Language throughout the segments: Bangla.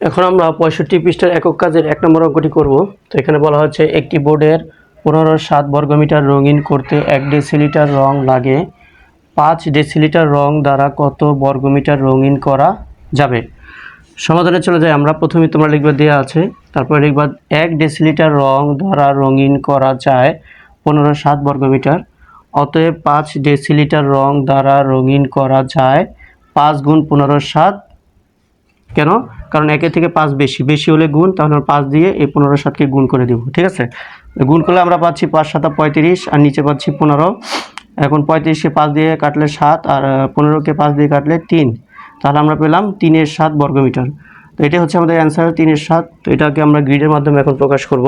এখন আমরা পঁয়ষট্টি পৃষ্ঠার একক কাজের এক নম্বর অঙ্কটি করব। তো এখানে বলা হচ্ছে একটি বোর্ডের পনেরো সাত বর্গমিটার রঙিন করতে এক ডেসিলিটার রং লাগে। পাঁচ ডেসিলিটার রং দ্বারা কত বর্গমিটার রঙিন করা যাবে? সমাধানে চলে যাই। আমরা প্রথমে তোমরা লিখবা দেওয়া আছে, তারপরে লিখবা এক ডেসিলিটার রং দ্বারা রঙিন করা যায় পনেরো সাত বর্গমিটার। অতএব পাঁচ ডেসিলিটার রং দ্বারা রঙিন করা যায় পাঁচ গুণ পনেরো সাত। কেন? কারণ একের থেকে পাঁচ বেশি। বেশি হলে গুণ, তাহলে আমরা পাঁচ দিয়ে এই পনেরো সাতকে গুণ করে দেবো, ঠিক আছে? গুণ করলে আমরা পাচ্ছি পাঁচ সাতা পঁয়ত্রিশ, আর নিচে পাচ্ছি পনেরো। এখন পঁয়ত্রিশকে পাঁচ দিয়ে কাটলে সাত, আর পনেরোকে পাঁচ দিয়ে কাটলে তিন। তাহলে আমরা পেলাম তিনের সাত বর্গমিটার। তো এটা হচ্ছে আমাদের অ্যান্সার তিনের সাত। তো এটাকে আমরা গ্রিডের মাধ্যমে এখন প্রকাশ করব।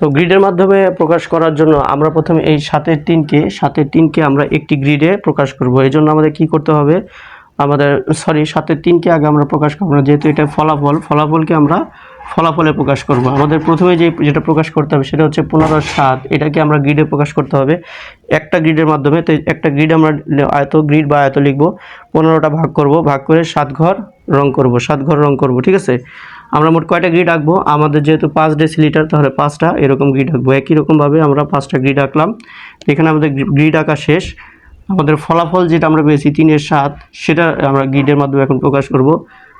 তো গ্রিডের মাধ্যমে প্রকাশ করার জন্য আমরা প্রথমে এই সাতের তিনকে সাতের তিনকে আমরা একটি গ্রিডে প্রকাশ করব। এই জন্য আমাদের কি করতে হবে? আমাদের সরি সাতের তিনকে আগে আমরা প্রকাশ করব না, যেহেতু এটা ফলাফল, ফলাফলকে আমরা ফলাফলে প্রকাশ করব। আমাদের প্রথমে যে, যেটা প্রকাশ করতে হবে সেটা হচ্ছে পনেরো সাত, এটাকে আমরা গ্রিডে প্রকাশ করতে হবে। একটা গ্রিডের মাধ্যমে, তো একটা গ্রিড আমরা আয়ত গ্রিড বা আয়ত লিখব, পনেরোটা ভাগ করব, ভাগ করে সাত ঘর রং করব, সাত ঘর রং করব, ঠিক আছে? আমরা মোট কয়টা গ্রিড আঁকবো? আমাদের যেহেতু পাঁচ ডেসিলিটার তাহলে পাঁচটা এরকম গ্রিড আঁকবো। একই রকমভাবে আমরা পাঁচটা গ্রিড আঁকলাম। এখানে আমাদের গ্রিড আঁকা শেষ। আমাদের ফলাফল যেটা আমরা পেয়েছি তিনের সাত, সেটা আমরা গ্রিডের মাধ্যমে এখন প্রকাশ করব।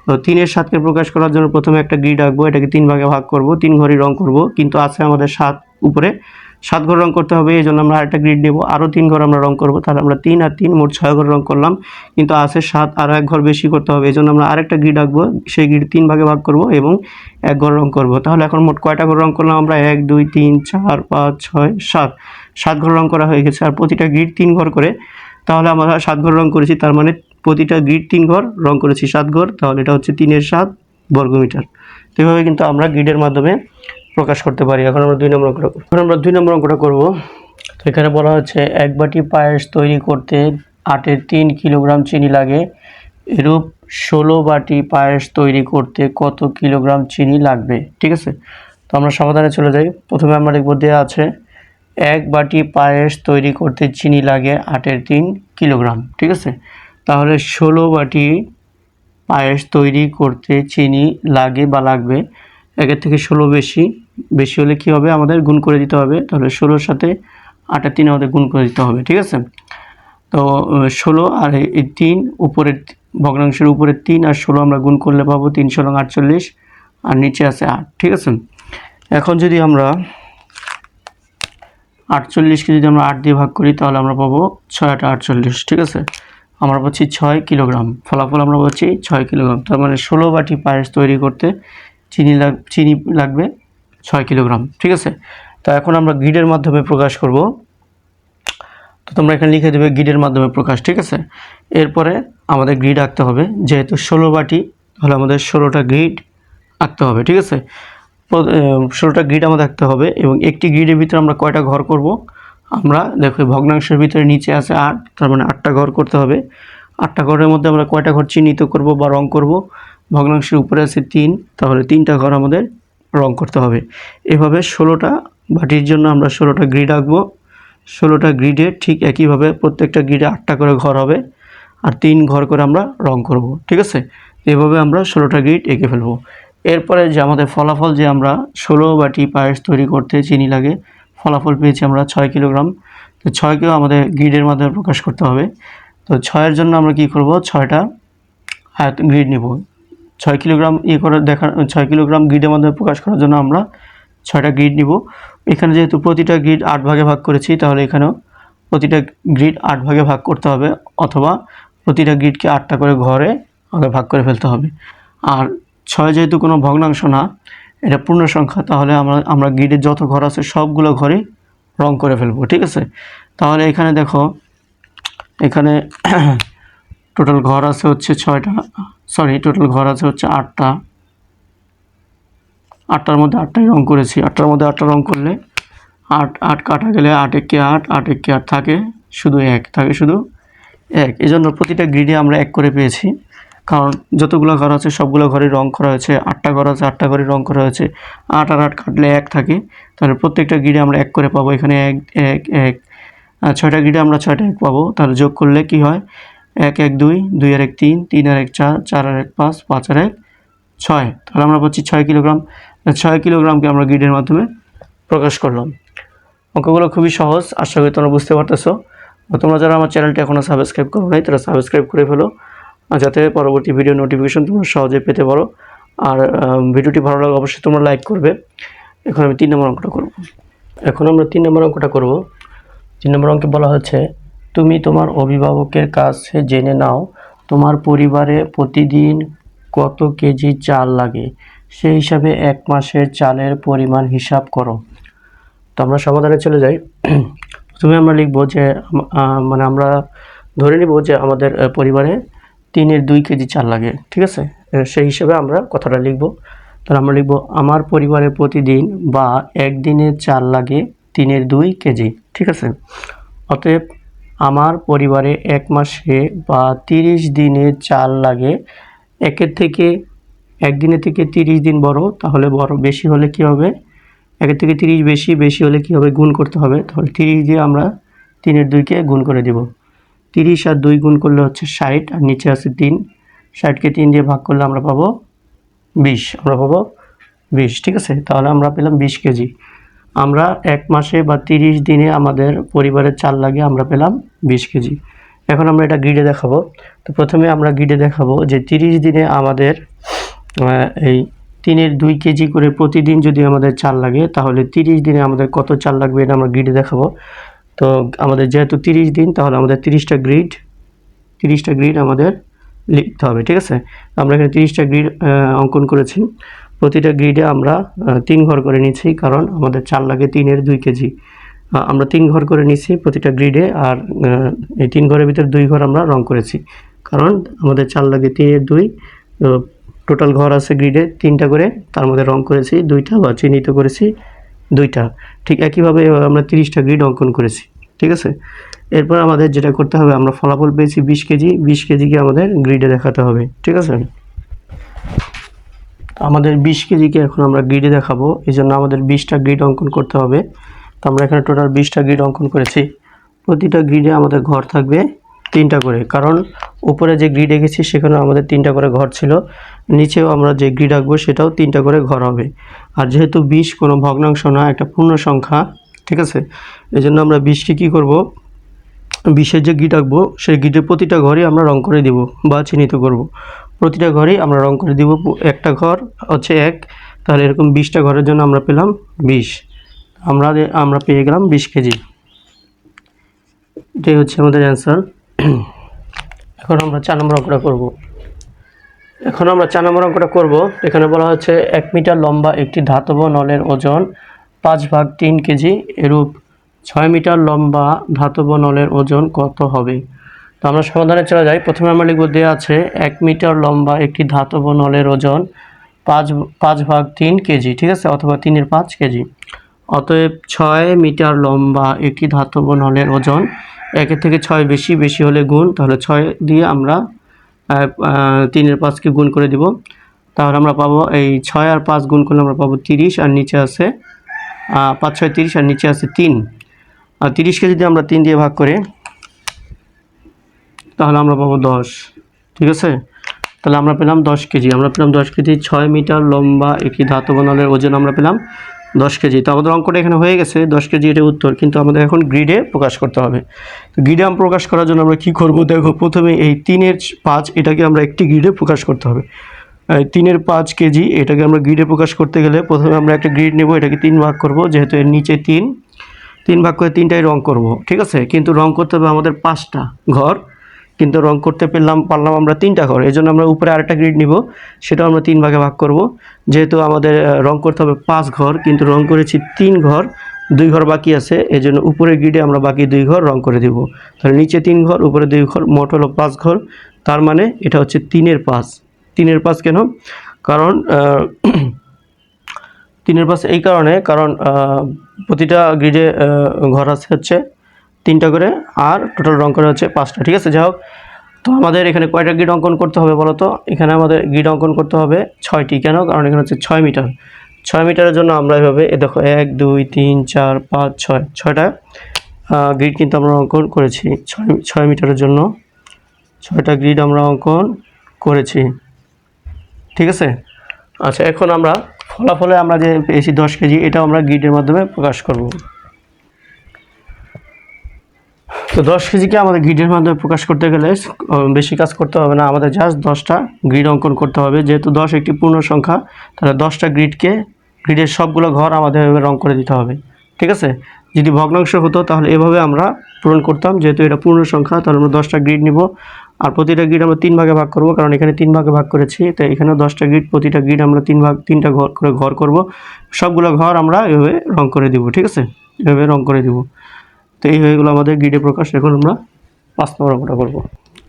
তো তিনের সাতকে প্রকাশ করার জন্য প্রথমে একটা গ্রিড আঁকবো, এটাকে তিন ভাগে ভাগ করব, তিন ঘরই রং করব, কিন্তু আছে আমাদের সাত উপরে। সাত ঘর রং করতে হবে এই জন্য আমরা আরেকটা গ্রিড নেব, আরও তিন ঘর আমরা রং করব, তাহলে আমরা তিন আর তিন মোট ছয় ঘর রং করলাম, কিন্তু আছে সাত আর এক ঘর বেশি করতে হবে এই জন্য আমরা আরেকটা গ্রিড আঁকবো, সেই গ্রিড তিন ভাগে ভাগ করব এবং এক ঘর রং করব। তাহলে এখন মোট কয়টা ঘর রং করলাম আমরা? এক, দুই, তিন, চার, পাঁচ, ছয়, সাত। সাত ঘর রং করা হয়ে গেছে। আর প্রতিটা গ্রিড তিন ঘর করে। তাহলে আমরা সাত ঘর রং করেছি, তার মানে প্রতিটা গ্রিড তিন ঘর রং করেছি সাত ঘর। তাহলে এটা হচ্ছে তিনের সাত বর্গমিটার। তো এইভাবে কিন্তু আমরা গ্রিডের মাধ্যমে প্রকাশ করতে পারি। এখন আমরা দুই নম্বর অঙ্কটা। এখন আমরা দুই নম্বর অঙ্কটা করব। তো এখানে বলা হচ্ছে এক বাটি পায়েস তৈরি করতে আটের তিন কিলোগ্রাম চিনি লাগে। এরূপ ষোলো বাটি পায়েস তৈরি করতে কত কিলোগ্রাম চিনি লাগবে? ঠিক আছে? তো আমরা সমাধানে চলে যাই। প্রথমে আমরা লিখব দেওয়া আছে এক বাটি পায়েস তৈরি করতে চিনি লাগে আটের তিন কিলোগ্রাম, ঠিক আছে? তাহলে ষোলো বাটি পায়েস তৈরি করতে চিনি লাগে বা লাগবে, একের থেকে ষোলো বেশি। বেশি হলে কী হবে? আমাদের গুণ করে দিতে হবে। তাহলে ষোলোর সাথে আটের তিন আমাদের গুণ করে দিতে হবে, ঠিক আছে? তো, ষোলো আর এই- তিন উপরের ভগ্নাংশের উপরের তিন আর ষোলো আমরা গুণ করলে পাবো তিন ষোলো আটচল্লিশ, আর নিচে আছে আট, ঠিক আছে? এখন যদি আমরা আটচল্লিশকে যদি আমরা আট দিয়ে ভাগ করি, তাহলে আমরা পাবো ছয় আট আটচল্লিশ, ঠিক আছে? আমরা পাচ্ছি ছয় কিলোগ্রাম, ফলাফল আমরা পাচ্ছি ছয় কিলোগ্রাম, তার মানে ষোলো বাটি পায়েস তৈরি করতে চিনি লাগ, চিনি লাগবে ছয় কিলোগ্রাম, ঠিক আছে? তো এখন আমরা গ্রিডের মাধ্যমে প্রকাশ করব। তো তোমরা এখানে লিখে দেবে গ্রিডের মাধ্যমে প্রকাশ, ঠিক আছে? এরপরে আমাদের গ্রিড আঁকতে হবে, যেহেতু ষোলো বাটি, তাহলে আমাদের ষোলোটা গ্রিড আঁকতে হবে, ঠিক আছে? ষোলোটা গ্রিড আমাদের আঁকতে হবে এবং একটি গ্রিডের ভিতরে আমরা কয়টা ঘর করব? আমরা দেখো ভগ্নাংশের ভিতরে নিচে আছে আট, তার মানে আটটা ঘর করতে হবে। আটটা ঘরের মধ্যে আমরা কয়টা ঘর চিহ্নিত করব বা রং করব? ভগ্নাংশের উপরে আছে তিন, তাহলে তিনটা ঘর আমাদের রং করতে হবে। এভাবে ষোলোটা বাটির জন্য আমরা ষোলোটা গ্রিড আঁকবো। ষোলোটা গ্রিডে ঠিক একইভাবে প্রত্যেকটা গ্রিডে আটটা করে ঘর হবে আর তিন ঘর করে আমরা রং করব, ঠিক আছে? এভাবে আমরা ষোলোটা গ্রিড এঁকে ফেলব। এরপরে যে আমাদের ফলাফল যে আমরা ষোলো বাটি পায়েস তৈরি করতে চিনি লাগে, ফলাফল পেয়েছি আমরা ছয় কিলোগ্রাম। তো ছয়কেও আমাদের গ্রিডের মাধ্যমে প্রকাশ করতে হবে। তো ছয়ের জন্য আমরা কি করব? ছয়টা আয়ত গ্রিড নিব। ছয় কিলোগ্রাম ইয়ে করে দেখা, ছয় কিলোগ্রাম গ্রিডের মাধ্যমে প্রকাশ করার জন্য আমরা ছয়টা গ্রিড নিব। এখানে যেহেতু প্রতিটা গ্রিড আট ভাগে ভাগ করেছি, তাহলে এখানেও প্রতিটা গ্রিড আট ভাগে ভাগ করতে হবে, অথবা প্রতিটা গ্রিডকে আটটা করে ঘরে আগে ভাগ করে ফেলতে হবে। আর ছয় যেহেতু কোনো ভগ্নাংশ না, এটা পূর্ণ সংখ্যা, তাহলে আমরা আমরা গ্রিডের যত ঘর আছে সবগুলো ঘরে রং করে ফেলব, ঠিক আছে? তাহলে এখানে দেখো, এখানে টোটাল ঘর আছে হচ্ছে ছয়টা সরি টোটাল ঘর আছে হচ্ছে আটটা। আটটার মধ্যে আটটাই রং করেছি, আটটার মধ্যে আটটা রং করলে আট আট কাটা গেলে আট একে আট আট একে আট থাকে, শুধু এক, থাকে শুধু এক। এই জন্য প্রতিটা গ্রিডে আমরা এক করে পেয়েছি। কারণ যতগুলো ঘর আছে, সবগুলো ঘরে রং করা হয়েছে। আটটা ঘর আছে, আটটা ঘরে রং করা হয়েছে। আট আর আট কাটলে এক থাকে। তাহলে প্রত্যেকটা গ্রিডে আমরা এক করে পাবো। এখানে এক এক এক ছয়টা গ্রিডে আমরা ছয়টা এক পাবো। তাহলে যোগ করলে কি হয়? এক এক, দুই দুই আর এক, তিন তিন আর এক, চার চার আর এক, পাঁচ পাঁচ আর এক, ছয়। তাহলে আমরা পাচ্ছি ছয় কিলোগ্রাম। ছয় কিলোগ্রামকে আমরা গ্রিডের মাধ্যমে প্রকাশ করলাম। অঙ্কগুলো খুবই সহজ। আশা করি তোমরা বুঝতে পারতেছো। তোমরা যারা আমার চ্যানেলটি এখনও সাবস্ক্রাইব করো নাই, তারা সাবস্ক্রাইব করে ফেলো। যাতে পরবর্তী ভিডিও নোটিফিকেশন তোমরা সহজে পেতে পারো। আর ভিডিওটি ভালো লাগলে অবশ্যই তোমরা লাইক করবে। এখন আমি তিন নম্বর অঙ্কটা করব। এখন আমরা তিন নম্বর অঙ্কটা করব। তিন নম্বর অঙ্কে বলা হচ্ছে, তুমি তোমার অভিভাবকের কাছে জেনে নাও, তোমার পরিবারে প্রতিদিন কত কেজি চাল লাগে? সেই হিসাবে এক মাসের চালের পরিমাণ হিসাব করো। তো আমরা সমাধানে চলে যাই। প্রথমে আমরা লিখব যে মানে আমরা ধরে নিব যে আমাদের পরিবারে তিনের দুই কেজি চাল লাগে, ঠিক আছে? সেই হিসেবে আমরা কথাটা লিখব। তাহলে আমরা লিখব, আমার পরিবারে প্রতিদিন বা একদিনে চাল লাগে তিনের দুই কেজি ঠিক আছে? অতএব আমার পরিবারে এক মাসে বা তিরিশ দিনে চাল লাগে, একের থেকে একদিনের থেকে তিরিশ দিন বড়, তাহলে বড় বেশি হলে কি হবে? একের থেকে তিরিশ বেশি বেশি হলে কী হবে? গুণ করতে হবে। তাহলে তিরিশ দিয়ে আমরা তিনের দুইকে গুণ করে দিব। তিরিশ আর দুই গুণ করলে হচ্ছে ষাট, আর নিচে আছে তিন। ষাটকে তিন দিয়ে ভাগ করলে আমরা পাবো বিশ। আমরা পাবো বিশ, ঠিক আছে? তাহলে আমরা পেলাম বিশ কেজি। আমরা এক মাসে বা তিরিশ দিনে আমাদের পরিবারের চাল লাগে আমরা পেলাম বিশ কেজি। এখন আমরা এটা গ্রিডে দেখাবো। তো প্রথমে আমরা গ্রিডে দেখাবো যে তিরিশ দিনে আমাদের এই তিনের দুই কেজি করে প্রতিদিন যদি আমাদের চাল লাগে, তাহলে তিরিশ দিনে আমাদের কত চাল লাগবে এটা আমরা গ্রিডে দেখাবো। তো আমাদের যেহেতু তিরিশ দিন, তাহলে আমাদের তিরিশটা গ্রিড তিরিশটা গ্রিড আমাদের লিখতে হবে, ঠিক আছে? আমরা এখানে তিরিশটা গ্রিড অঙ্কন করেছি। প্রতিটা গ্রিডে আমরা তিন ঘর করে নিচ্ছি, কারণ আমাদের চার লাগে তিনের দুই কেজি। আমরা তিন ঘর করে নিচ্ছি প্রতিটা গ্রিডে আর এই তিন ঘরের ভিতরে দুই ঘর আমরা রং করেছি। কারণ আমাদের চার লাগে তিনের দুই টোটাল ঘর আছে গ্রিডে তিনটা করে, তার মধ্যে রং করেছি, দুইটা বা চিহ্নিত করেছি দুইটা। ঠিক একইভাবে আমরা তিরিশটা গ্রিড অঙ্কন করেছি। ঠিক আছে? এরপর আমাদের যেটা করতে হবে, আমরা ফলাফল পেয়েছি বিশ কেজি। বিশ কেজিকে আমাদের গ্রিডে দেখাতে হবে। ঠিক আছে? আমাদের বিশ কেজিকে এখন আমরা গ্রিডে দেখাবো। এই জন্য আমাদের বিশটা গ্রিড অঙ্কন করতে হবে। তো আমরা এখানে টোটাল বিশটা গ্রিড অঙ্কন করেছি। প্রতিটা গ্রিডে আমাদের ঘর থাকবে তিনটা করে। কারণ উপরে যে গ্রিড এঁকেছি সেখানে আমাদের তিনটা করে ঘর ছিল। নিচেও আমরা যে গ্রিড আঁকবো, সেটাও তিনটা করে ঘর হবে। আর যেহেতু বিশ কোনো ভগ্নাংশ না, একটা পূর্ণ সংখ্যা, ঠিক আছে? এই জন্য আমরা বিশকে কী করব? বিশের যে গিট আঁকবো, সেই গিটের প্রতিটা ঘরই আমরা রং করে দিব বা চিহ্নিত করব। প্রতিটা ঘরেই আমরা রং করে দিব, একটা ঘর হচ্ছে এক, তাহলে এরকম বিশটা ঘরের জন্য আমরা পেলাম বিশ। আমরা আমরা পেয়ে গেলাম বিশ কেজি। এটাই হচ্ছে আমাদের অ্যান্সার এখন আমরা চার নম্বর অঙ্কটা করব। এখন আমরা চার নম্বর অঙ্কটা করব। এখানে বলা হচ্ছে এক মিটার লম্বা একটি ধাতব নলের ওজন, পাঁচ ভাগ তিন কেজি, এরূপ ছয় মিটার লম্বা ধাতব নলের ওজন কত হবে? তো আমরা সমাধানে চলে যাই। প্রথমে আমরা লিখব দেওয়া আছে, এক মিটার লম্বা একটি ধাতব নলের ওজন, পাঁচ পাঁচ ভাগ তিন কেজি, ঠিক আছে? অথবা তিনের পাঁচ কেজি। অতএব ছয় মিটার লম্বা একটি ধাতব নলের ওজন, একের থেকে ছয় বেশি বেশি হলে গুণ, তাহলে ছয় দিয়ে আমরা তিনের পাঁচকে গুণ করে দিব। তাহলে আমরা পাবো এই ছয় আর পাঁচ গুণ করলে আমরা পাবো তিরিশ, আর নিচে আছে পাঁচ, ছয়, তিরিশ, আর নিচে আছে তিন। আর তিরিশকে যদি আমরা তিন দিয়ে ভাগ করি, তাহলে আমরা পাবো দশ। ঠিক আছে? তাহলে আমরা পেলাম দশ কেজি। আমরা পেলাম দশ কেজি, ছয় মিটার লম্বা একটি ধাতব নলের ওজন আমরা পেলাম দশ কেজি। তো আমাদের অঙ্কটা এখানে হয়ে গেছে, দশ কেজি এটা উত্তর, কিন্তু আমাদের এখন গ্রিডে প্রকাশ করতে হবে। তো গ্রিডে প্রকাশ করার জন্য আমরা কী করব? দেখো, প্রথমে এই তিনের পাঁচ, এটাকে আমরা একটি গ্রিডে প্রকাশ করতে হবে। তিনের পাঁচ কেজি, এটাকে আমরা গ্রিডে প্রকাশ করতে গেলে প্রথমে আমরা একটা গ্রিড নেব, এটাকে তিন ভাগ করব, যেহেতু এর নিচে তিন। তিন ভাগ করে তিনটাই রং করব, ঠিক আছে? কিন্তু রং করতে হবে আমাদের পাঁচটা ঘর। কিন্তু রং করতে পেলাম, পারলাম আমরা তিনটা ঘর। এই জন্য আমরা উপরে আরেকটা গ্রিড নিব, সেটাও আমরা তিন ভাগে ভাগ করব। যেহেতু আমাদের রং করতে হবে পাঁচ ঘর, কিন্তু রং করেছি তিন ঘর, দুই ঘর বাকি আছে এই জন্য উপরের গ্রিডে আমরা বাকি দুই ঘর রং করে দিব। তাহলে নিচে তিন ঘর, উপরে দুই ঘর, মোট হলো পাঁচ ঘর। তার মানে এটা হচ্ছে তিনের পাঁচ। তিনের পাঁচ কেন? কারণ তিনের পাঁচ এই কারণে, কারণ প্রতিটা গ্রিডে ঘর আছে হচ্ছে তিনটা করে আর টোটাল রং করে হচ্ছে পাঁচটা, ঠিক আছে? যাই হোক তো আমাদের এখানে কয়টা গ্রিড অঙ্কন করতে হবে বলো তো? এখানে আমাদের গ্রিড অঙ্কন করতে হবে ছয়টি, কেন? কারণ এখানে হচ্ছে ছয় মিটার। ছয় মিটারের জন্য আমরা এভাবে, এ দেখো, এক, দুই, তিন, চার, পাঁচ, ছয়, ছয়টা গ্রিড কিন্তু আমরা অঙ্কন করেছি। ছয় ছয় মিটারের জন্য ছয়টা গ্রিড আমরা অঙ্কন করেছি। ঠিক আছে? আচ্ছা এখন আমরা ফলাফলে আমরা যে পেয়েছি দশ কেজি এটা আমরা গ্রিডের মাধ্যমে প্রকাশ করব। তো দশ কেজিকে আমাদের গ্রিডের মাধ্যমে প্রকাশ করতে গেলে বেশি কাজ করতে হবে না। আমাদের জাস্ট দশটা গ্রিড অঙ্কন করতে হবে। যেহেতু দশ একটি পূর্ণ সংখ্যা, তাহলে দশটা গ্রিডকে গ্রিডের সবগুলো ঘর আমাদের রং করে দিতে হবে। ঠিক আছে? যদি ভগ্নাংশ হতো, তাহলে এভাবে আমরা পূরণ করতাম। যেহেতু এটা পূর্ণ সংখ্যা, তাহলে আমরা দশটা গ্রিড নিব। আর প্রতিটা গ্রিড আমরা তিন ভাগে ভাগ করব, কারণ এখানে তিন ভাগে ভাগ করেছি। তো এখানেও দশটা গ্রিড প্রতিটা গ্রিড আমরা তিন ভাগ, তিনটা ঘর, করে ঘর করব। সবগুলো ঘর আমরা এভাবে রং করে দিব। ঠিক আছে? এভাবে রং করে দিব। তো এই হয়ে গেলো আমাদের গ্রিডে প্রকাশ। এখন আমরা পাঁচ নম্বর অঙ্কটা করব।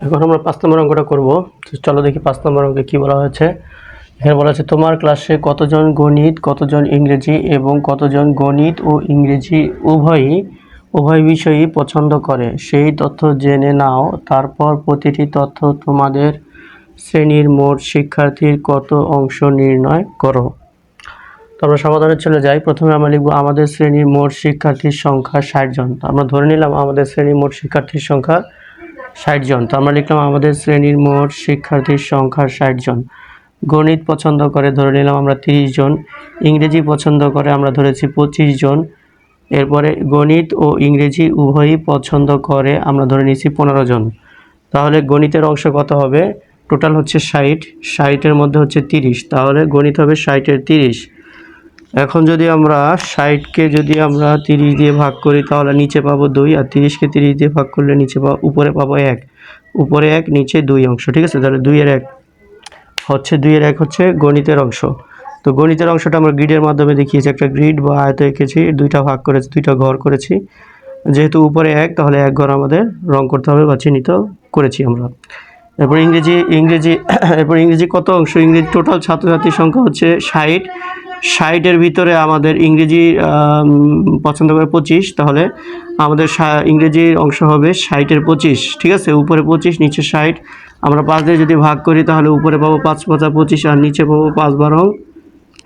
এখন আমরা পাঁচ নম্বর অঙ্কটা করব। চলো দেখি পাঁচ নম্বর অঙ্কে কী বলা হয়েছে। এখানে বলা হচ্ছে তোমার ক্লাসে কতজন গণিত, কতজন ইংরেজি এবং কতজন গণিত ও ইংরেজি উভয়ই, উভয় বিষয়ই পছন্দ করে? সেই তথ্য জেনে নাও। তারপর প্রতিটি তথ্য তোমাদের শ্রেণির মোট শিক্ষার্থীর কত অংশ নির্ণয় করো। তো আমরা সমাধানে চলে যাই। প্রথমে আমরা লিখব আমাদের শ্রেণির মোট শিক্ষার্থীর সংখ্যা ষাট জন। তো আমরা ধরে নিলাম আমাদের শ্রেণির মোট শিক্ষার্থীর সংখ্যা ষাট জন। তো আমরা লিখলাম আমাদের শ্রেণির মোট শিক্ষার্থীর সংখ্যা ষাট জন। গণিত পছন্দ করে ধরে নিলাম আমরা তিরিশ জন। ইংরেজি পছন্দ করে আমরা ধরেছি পঁচিশ জন। এরপরে গণিত ও ইংরেজি উভয়ই পছন্দ করে আমরা ধরে নিয়েছি পনেরো জন। তাহলে গণিতের অংশ কত হবে? টোটাল হচ্ছে ষাট। ষাটের মধ্যে হচ্ছে তিরিশ। তাহলে গণিত হবে ষাটের তিরিশ। এখন যদি আমরা ষাটকে যদি আমরা তিরিশ দিয়ে ভাগ করি, তাহলে নিচে পাবো দুই, আর তিরিশকে তিরিশ দিয়ে ভাগ করলে নিচে পাবো, উপরে পাবো এক। উপরে এক, নিচে দুই অংশ, ঠিক আছে? তাহলে দুইয়ের এক হচ্ছে, দুইয়ের এক হচ্ছে গণিতের অংশ। তো গণিতের অংশটা আমরা গ্রিডের মাধ্যমে দেখিয়েছি, একটা গ্রিড বা আয়ত এঁকেছি, দুইটা ভাগ করেছি, দুইটা ঘর করেছি। যেহেতু উপরে এক, তাহলে এক ঘর আমাদের রং করতে হবে বা চিহ্নিত করেছি আমরা। এরপর ইংরেজি ইংরেজি, এরপর ইংরেজি কত অংশ? ইংরেজি টোটাল ছাত্রছাত্রীর সংখ্যা হচ্ছে ষাট। ষাটের ভিতরে আমাদের ইংরেজি পছন্দ করে পঁচিশ, তাহলে আমাদের ইংরেজির অংশ হবে ষাটের পঁচিশ, ঠিক আছে? উপরে পঁচিশ, নিচে ষাট। আমরা পাঁচ দিয়ে যদি ভাগ করি, তাহলে উপরে পাবো পাঁচ পাঁচা পঁচিশ, আর নিচে পাবো পাঁচ বারো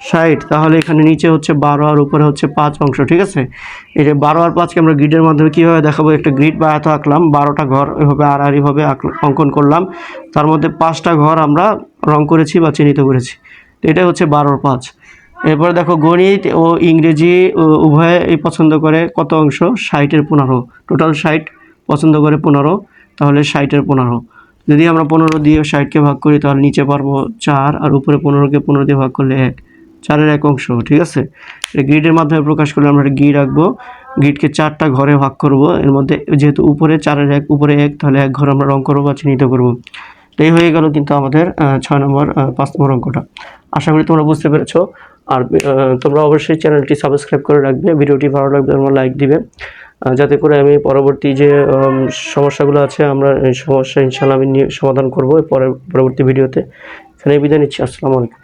ষাট। তাহলে এখানে নিচে হচ্ছে বারো, আর উপরে হচ্ছে পাঁচ অংশ, ঠিক আছে? এই যে বারো আর পাঁচকে আমরা গ্রিডের মাধ্যমে কীভাবে দেখাবো? একটা গ্রিড বা এত আঁকলাম, বারোটা ঘর এভাবে আড়াআড়িভাবে অঙ্কন করলাম। তার মধ্যে পাঁচটা ঘর আমরা রং করেছি বা চিহ্নিত করেছি। তো এটা হচ্ছে বারোর পাঁচ। এরপরে দেখো গণিত ও ইংরেজি উভয়ে এই পছন্দ করে কত অংশ? ষাটের পনেরো। টোটাল ষাট পছন্দ করে পনেরো, তাহলে ষাটের পনেরো। যদি আমরা পনেরো দিয়ে ষাটকে ভাগ করি, তাহলে নিচে পারব চার আর উপরে পনেরোকে পনেরো দিয়ে ভাগ করলে এক। চারের এক অংশ, ঠিক আছে? গ্রিডের মাধ্যমে প্রকাশ করলে আমরা গ্রিড আঁকবো। গ্রিডকে চারটা ঘরে ভাগ করব। এর মধ্যে যেহেতু উপরে চারের এক, উপরে এক, তাহলে এক ঘর আমরা রং করব বা চিহ্নিত করব। এই হয়ে গেল কিন্তু আমাদের ছয় নম্বর পাঁচ নম্বর অঙ্কটা। আশা করি তোমরা বুঝতে পেরেছ। আর তোমরা অবশ্যই চ্যানেলটি সাবস্ক্রাইব করে রাখবে, ভিডিওটি ভালো লাগবে তোমরা লাইক দিবে। যাতে করে আমি পরবর্তী যে সমস্যাগুলো আছে, আমরা এই সমস্যা ইনশাল্লাহ আমি নিয়ে সমাধান করব পরের পরবর্তী ভিডিওতে। এখানে বিদায় নিচ্ছি, আসসালামু আলাইকুম।